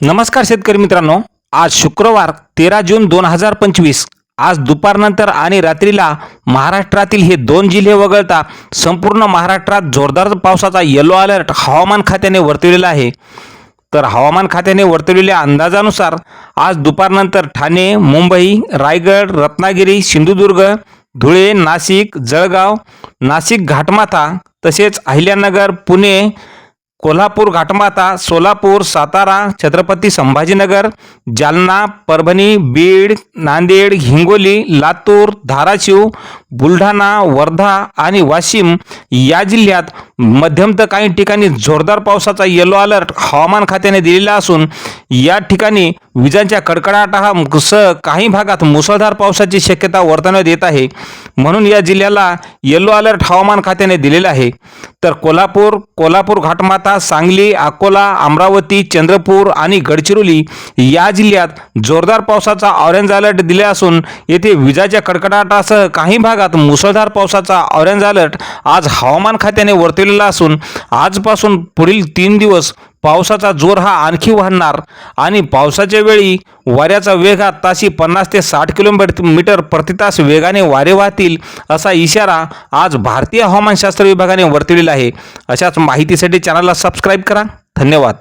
नमस्कार शेतकरी मित्रांनो आज शुक्रवार तेरा जून दोन हजार पंचवीस. आज दुपारनंतर आणि रात्रीला महाराष्ट्रातील हे दोन जिल्हे वगळता संपूर्ण महाराष्ट्रात जोरदार पावसाचा येलो अलर्ट हवामान खात्याने वर्तवलेला आहे. तर हवामान खात्याने वर्तवलेल्या अंदाजानुसार आज दुपारनंतर ठाणे मुंबई रायगड रत्नागिरी सिंधुदुर्ग धुळे नाशिक जळगाव नाशिक घाटमाथा तसेच अहिल्यानगर पुणे कोल्हापूर घाटमाता सोलापूर सातारा छत्रपती संभाजीनगर जालना परभणी बीड नांदेड हिंगोली लातूर धाराशिव बुलढाणा वर्धा आणि वाशिम या जिल्ह्यात मध्यम तर काही ठिकाणी जोरदार पावसाचा येलो अलर्ट हवामान खात्याने दिलेला असून या ठिकाणी विजांच्या कडकडाटासह काही भागात मुसळधार पावसाची शक्यता वर्तवण्यात येत आहे. म्हणून या जिल्ह्याला येलो अलर्ट हवामान खात्याने दिलेला आहे. तर कोल्हापूर कोल्हापूर घाटमाता सांगली अकोला अमरावती चंद्रपूर आणि गडचिरोली या जिल्ह्यात जोरदार पावसाचा ऑरेंज अलर्ट दिले असून येथे विजाच्या कडकडाटासह काही भागात मुसळधार पावसाचा ऑरेंज अलर्ट आज हवामान खात्याने वर्तवलेला असून आजपासून पुढील तीन दिवस पावसाचा जोर हा आणखी वाढणार आणि पावसाच्या वेळी वाऱ्याचा वेग हा ताशी पन्नास ते साठ किलोमीटर मीटर प्रति तास वेगाने वारे वाहतील असा इशारा आज भारतीय हवामानशास्त्र विभागाने वर्तविलेला आहे. अशाच माहितीसाठी चॅनलला सबस्क्राईब करा. धन्यवाद.